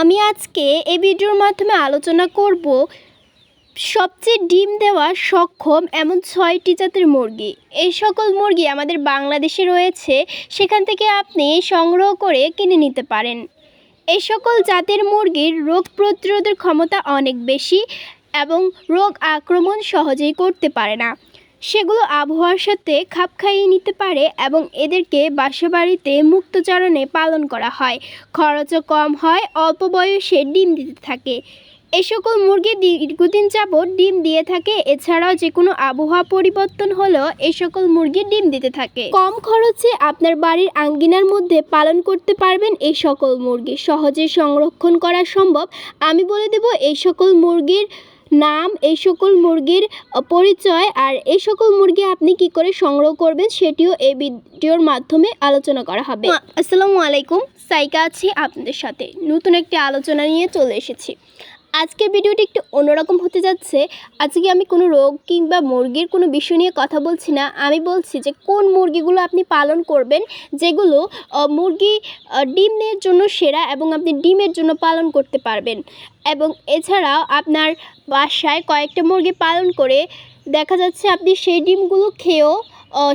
আমি আজকে এই ভিডিওর মাধ্যমে আলোচনা করব সবচেয়ে ডিম দেওয়া সক্ষম এমন ছয়টি জাতের মুরগি। এই সকল মুরগি আমাদের বাংলাদেশে রয়েছে, সেখান থেকে আপনি সংগ্রহ করে কিনে নিতে পারেন। এই সকল জাতের মুরগির রোগ প্রতিরোধের ক্ষমতা অনেক বেশি এবং রোগ আক্রমণ সহজেই করতে পারে না। সেগুলো আবহাওয়ার সাথে খাপ খাইয়ে নিতে পারে এবং এদেরকে বাসা বাড়িতে মুক্তচারণে পালন করা হয়। খরচও কম হয়, অল্প বয়সে ডিম দিতে থাকে। এই সকল মুরগি দীর্ঘদিন যাবৎ ডিম দিয়ে থাকে। এছাড়াও যে কোনো আবহাওয়া পরিবর্তন হলেও এই সকল মুরগি ডিম দিতে থাকে। কম খরচে আপনার বাড়ির আঙ্গিনার মধ্যে পালন করতে পারবেন এই সকল মুরগি। সহজে সংরক্ষণ করা সম্ভব। আমি বলে দেব, এই সকল মুরগির নাম, এই সকল মুরগির পরিচয় আর এই সকল মুরগি আপনি কি করে সংগ্রহ করবেন সেটিও এই ভিডিওর মাধ্যমে আলোচনা করা হবে। আসসালামু আলাইকুম, সাইকা আছি আপনাদের সাথে। নতুন একটি আলোচনা নিয়ে চলে এসেছি। আজকের ভিডিওটি একটু অন্যরকম হতে যাচ্ছে। আজকে আমি কোনো রোগ কিংবা মুরগির কোনো বিষয় নিয়ে কথা বলছি না। আমি বলছি যে কোন মুরগিগুলো আপনি পালন করবেন, যেগুলো মুরগি ডিমের জন্য সেরা এবং আপনি ডিমের জন্য পালন করতে পারবেন। এবং এছাড়াও আপনার বাসায় কয়েকটা মুরগি পালন করে দেখা যাচ্ছে আপনি সেই ডিমগুলো খেয়েও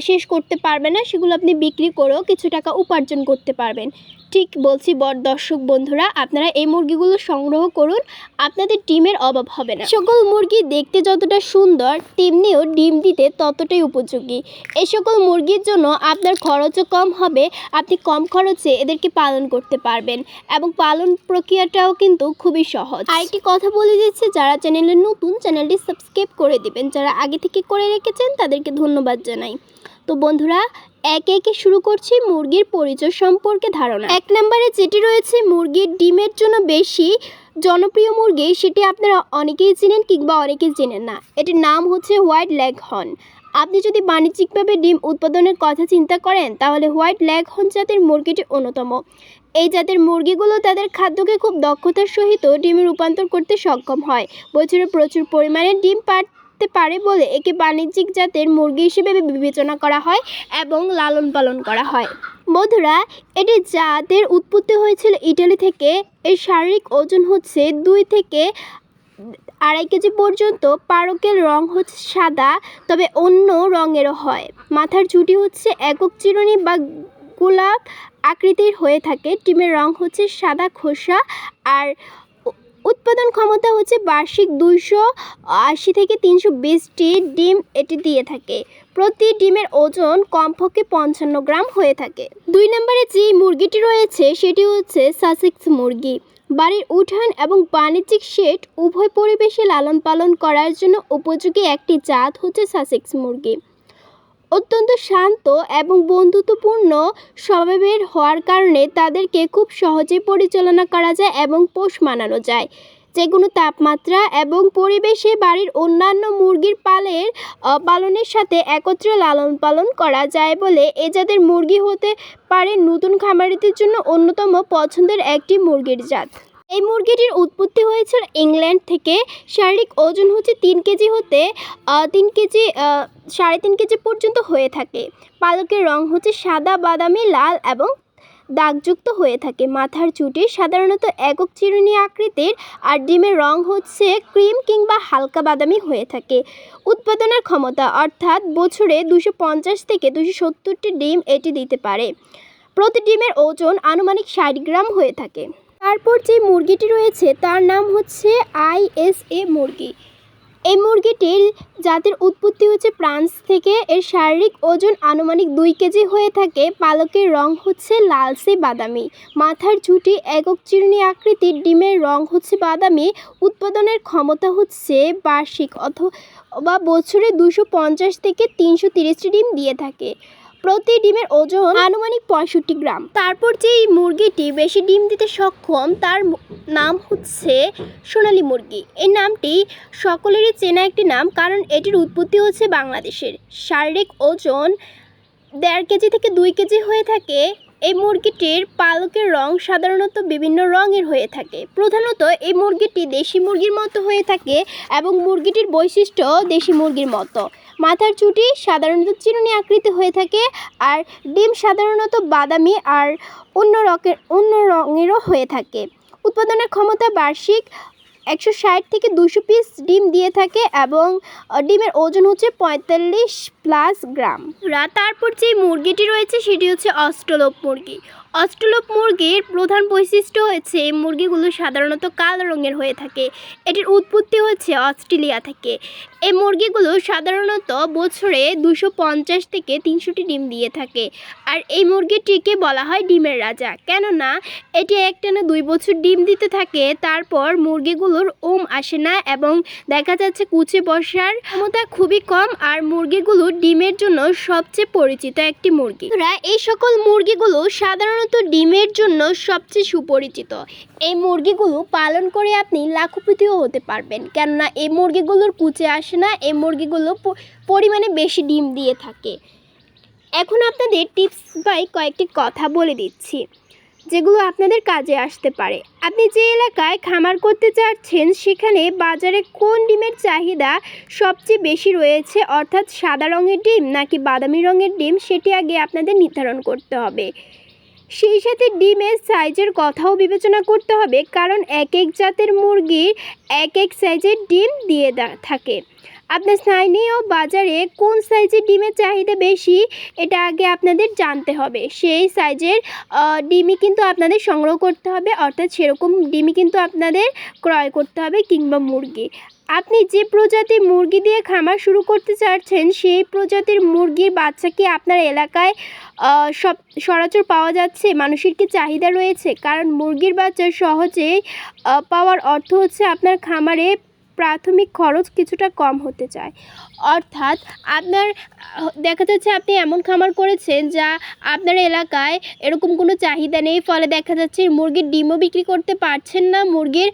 শেষ করতে পারবেন না। সেগুলো আপনি বিক্রি করেও কিছু টাকা উপার্জন করতে পারবেন। ঠিক বলছি বর দর্শক বন্ধুরা, আপনারা এই মুরগিগুলো সংগ্রহ করুন, আপনাদের ডিমের অভাব হবে না। সকল মুরগি দেখতে যতটা সুন্দর, তেমনিও ডিম দিতে ততটাই উপযোগী। এই সকল মুরগির জন্য আপনার খরচও কম হবে, আপনি কম খরচে এদেরকে পালন করতে পারবেন এবং পালন প্রক্রিয়াটাও কিন্তু খুবই সহজ। আরেকটি কথা বলে দিচ্ছি, যারা চ্যানেলে নতুন, চ্যানেলটি সাবস্ক্রাইব করে দিবেন। যারা আগে থেকে করে রেখেছেন, তাদেরকে ধন্যবাদ জানাই। তো বন্ধুরা, একে একে শুরু করছি মুরগির পরিচয় সম্পর্কে ধারণা। এক নম্বরে যেটি রয়েছে মুরগির ডিমের জন্য বেশি জনপ্রিয় মুরগি, সেটি আপনারা অনেকেই চেনেন কিংবা অনেকেই চেনেন না। এটির নাম হচ্ছে হোয়াইট লেগ হর্ন আপনি যদি বাণিজ্যিকভাবে ডিম উৎপাদনের কথা চিন্তা করেন, তাহলে হোয়াইট লেগ হর্ন জাতের মুরগিটি অন্যতম। এই জাতের মুরগিগুলো তাদের খাদ্যকে খুব দক্ষতার সহিত ডিমে রূপান্তর করতে সক্ষম হয়। বছরে প্রচুর পরিমাণে ডিম পাড়তে পারে বলে একে বাণিজ্যিক জাতের মুরগি হিসেবে বিবেচনা করা হয় এবং লালন পালন করা হয়। বন্ধুরা, এটি জাতের উৎপত্তি হয়েছিল ইটালি থেকে, এর শারীরিক ওজন হচ্ছে দুই থেকে আড়াই কেজি পর্যন্ত, পারকের রং হচ্ছে সাদা, তবে অন্য রঙেরও হয়। মাথার চুটি হচ্ছে একক চিরুনি বা গোলাপ আকৃতির হয়ে থাকে। ডিমের রং হচ্ছে সাদা খোসা আর উৎপাদন ক্ষমতা হচ্ছে বার্ষিক দুইশো আশি থেকে তিনশো বিশটি ডিম এটি দিয়ে থাকে। প্রতি ডিমের ওজন কমপক্ষে পঞ্চান্ন গ্রাম হয়ে থাকে। দুই নম্বরে যে মুরগিটি রয়েছে, সেটি হচ্ছে সাসেক্স মুরগি। বাড়ির উঠান এবং বাণিজ্যিক শেড উভয় পরিবেশে লালন পালন করার জন্য উপযোগী একটি জাত হচ্ছে সাসেক্স মুরগি। অত্যন্ত শান্ত এবং বন্ধুত্বপূর্ণ স্বভাবের হওয়ার কারণে তাদেরকে খুব সহজে পরিচালনা করা যায় এবং পোষ মানানো যায়। যে কোনো তাপমাত্রা এবং পরিবেশে বাড়ির অন্যান্য মুরগির পালের পালনের সাথে একত্রে লালন পালন করা যায় বলে এ জাতের মুরগি হতে পারে নতুন খামারিদের জন্য অন্যতম পছন্দের একটি মুরগির জাত। এই মুরগিটির উৎপত্তি হয়েছিল ইংল্যান্ড থেকে। শারীরিক ওজন হচ্ছে তিন কেজি হতে তিন কেজি সাড়ে তিন কেজি পর্যন্ত হয়ে থাকে। পালকের রং হচ্ছে সাদা, বাদামি, লাল এবং দাগযুক্ত হয়ে থাকে। মাথার চুটি সাধারণত একক চিরুনি আকৃতির আর ডিমের রং হচ্ছে ক্রিম কিংবা হালকা বাদামি হয়ে থাকে। উৎপাদনের ক্ষমতা, অর্থাৎ বছরে দুশো পঞ্চাশ থেকে দুশো সত্তরটি ডিম এটি দিতে পারে। প্রতি ডিমের ওজন আনুমানিক ষাট গ্রাম হয়ে থাকে। তারপর যে মুরগিটি রয়েছে তার নাম হচ্ছে আইএসএ মুরগি। এই মুরগিটির জাতের উৎপত্তি হচ্ছে ফ্রান্স থেকে। এর শারীরিক ওজন আনুমানিক দুই কেজি হয়ে থাকে। পালকের রং হচ্ছে লালচে বাদামি। মাথার ঝুঁটি, একক চিরুনি আকৃতির ডিমের রং হচ্ছে বাদামি। উৎপাদনের ক্ষমতা হচ্ছে বার্ষিক অথবা বছরে দুশো পঞ্চাশ থেকে তিনশো তিরিশটি ডিম দিয়ে থাকে। প্রতি ডিমের ওজন আনুমানিক পঁয়ষট্টি গ্রাম। তারপর যেই মুরগিটি বেশি ডিম দিতে সক্ষম, তার নাম হচ্ছে সোনালী মুরগি। এই নামটি সকলেরই চেনা একটি নাম, কারণ এটির উৎপত্তি হচ্ছে বাংলাদেশের। শারীরিক ওজন দেড় কেজি থেকে দুই কেজি হয়ে থাকে। এই মুরগিটির পালকের রং সাধারণত বিভিন্ন রঙের হয়ে থাকে। প্রধানত এই মুরগিটি দেশি মুরগির মতো হয়ে থাকে এবং মুরগিটির বৈশিষ্ট্য দেশি মুরগির মতো। মাথার চুটি সাধারণত চিরুনি আকৃতি হয়ে থাকে আর ডিম সাধারণত বাদামি আর অন্য রকের, অন্য রঙেরও হয়ে থাকে। উৎপাদনের ক্ষমতা বার্ষিক একশো ষাট থেকে দুশো পিস ডিম দিয়ে থাকে এবং ডিমের ওজন হচ্ছে পঁয়তাল্লিশ প্লাস গ্রাম। তারপর যে মুরগিটি রয়েছে, সেটি হচ্ছে অস্ট্রোলপ মুরগি। অস্ট্রোলপ মুরগির প্রধান বৈশিষ্ট্য হচ্ছে এই মুরগিগুলো সাধারণত কালো রঙের হয়ে থাকে। এটির উৎপত্তি হচ্ছে অস্ট্রেলিয়া থেকে। এই মুরগিগুলো সাধারণত বছরে দুশো পঞ্চাশ থেকে তিনশোটি ডিম দিয়ে থাকে। আর এই মুরগিটিকে বলা হয় ডিমের রাজা। কেননা, এটি একটানা দুই বছর ডিম দিতে থাকে, তারপর মুরগিগুলোর ওম আসে না এবং দেখা যাচ্ছে কুচে বসার ক্ষমতা খুবই কম, আর মুরগিগুলো ডিমের জন্য সবচেয়ে পরিচিত একটি মুরগি। এই সকল মুরগিগুলো সাধারণত ডিমের জন্য সবচেয়ে সুপরিচিত। এই মুরগিগুলো পালন করে আপনি লাখপতিও হতে পারবেন। কেননা এই মুরগিগুলোর কুচে আসে না, এই মুরগিগুলো পরিমাণে বেশি ডিম দিয়ে থাকে। এখন আপনাদের টিপস বাই কয়েকটি কথা বলে দিচ্ছি। যেগুলো আপনাদের কাজে আসতে পারে। আপনি যে এলাকায় খামার করতে চাচ্ছেন, সেখানে বাজারে কোন ডিমের চাহিদা সবচেয়ে বেশি রয়েছে? অর্থাৎ সাদা রঙের ডিম নাকি বাদামি রঙের ডিম? সেটি আগে আপনাদের নির্ধারণ করতে হবে। সেই সাথে ডিমের সাইজের কথাও বিবেচনা করতে হবে, কারণ এক এক জাতের মুরগির এক এক সাইজের ডিম দিয়ে থাকে। আপনার স্থানীয় বাজারে কোন সাইজের ডিমের চাহিদা বেশি, এটা আগে আপনাদের জানতে হবে। সেই সাইজের ডিমই কিন্তু আপনাদের সংগ্রহ করতে হবে, অর্থাৎ সেরকম ডিমই কিন্তু আপনাদের ক্রয় করতে হবে কিংবা মুরগি। আপনি যে প্রজাতির মুরগি দিয়ে খামার শুরু করতে চাচ্ছেন, সেই প্রজাতির মুরগির বাচ্চা কি আপনার এলাকায় সব, সরাচর পাওয়া যাচ্ছে? মানুষের কি চাহিদা রয়েছে? কারণ মুরগির বাচ্চা সহজে পাওয়ার অর্থ হচ্ছে আপনার খামারে প্রাথমিক খরচ কিছুটা কম হতে চায়। অর্থাৎ আপনার, দেখা যাচ্ছে আপনি এমন খামার করেছেন যা আপনার এলাকায় এরকম কোনো চাহিদা নেই, ফলে দেখা যাচ্ছে মুরগির ডিমও বিক্রি করতে পারছেন না, মুরগির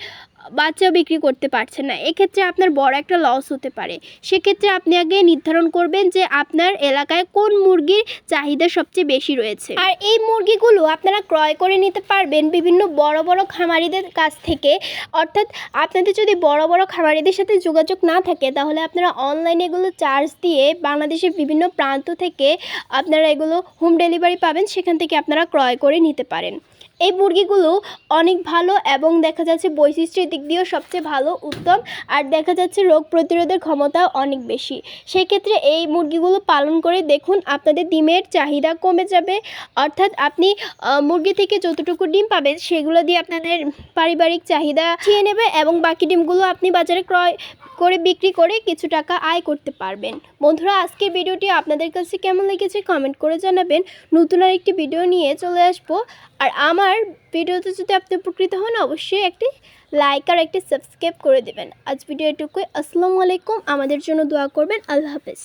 বাচ্চাও বিক্রি করতে পারছেন না। এক্ষেত্রে আপনার বড় একটা লস হতে পারে। সেক্ষেত্রে আপনি আগে নির্ধারণ করবেন যে আপনার এলাকায় কোন মুরগির চাহিদা সবচেয়ে বেশি রয়েছে। আর এই মুরগিগুলো আপনারা ক্রয় করে নিতে পারবেন বিভিন্ন বড় বড় খামারিদের কাছ থেকে। অর্থাৎ আপনাদের যদি বড় বড় খামারিদের সাথে যোগাযোগ না থাকে, তাহলে আপনারা অনলাইনে এগুলো চার্জ দিয়ে বাংলাদেশের বিভিন্ন প্রান্ত থেকে আপনারা এগুলো হোম ডেলিভারি পাবেন। সেখান থেকে আপনারা ক্রয় করে নিতে পারেন। এই মুরগিগুলো অনেক ভালো এবং দেখা যাচ্ছে বৈশিষ্ট্যের দিক দিয়েও সবচেয়ে ভালো, উত্তম। আর দেখা যাচ্ছে রোগ প্রতিরোধের ক্ষমতাও অনেক বেশি। সেক্ষেত্রে এই মুরগিগুলো পালন করে দেখুন আপনাদের ডিমের চাহিদা কমে যাবে। অর্থাৎ আপনি মুরগি থেকে যতটুকু ডিম পাবেন সেগুলো দিয়ে আপনাদের পারিবারিক চাহিদা খেয়ে নেবে এবং বাকি ডিমগুলো আপনি বাজারে ক্রয় করে বিক্রি করে কিছু টাকা আয় করতে পারবেন। বন্ধুরা, আজকের ভিডিওটি আপনাদের কাছে কেমন লেগেছে কমেন্ট করে জানাবেন। নতুন আর একটি ভিডিও নিয়ে চলে আসব। আর আমার ভিডিওতে যদি আপনি উপকৃত হন, অবশ্যই একটি লাইক আর একটি সাবস্ক্রাইব করে দেবেন। আজ ভিডিও এটুকুই আসসালামু আলাইকুম। আমাদের জন্য দোয়া করবেন। আল্লাহ হাফেজ।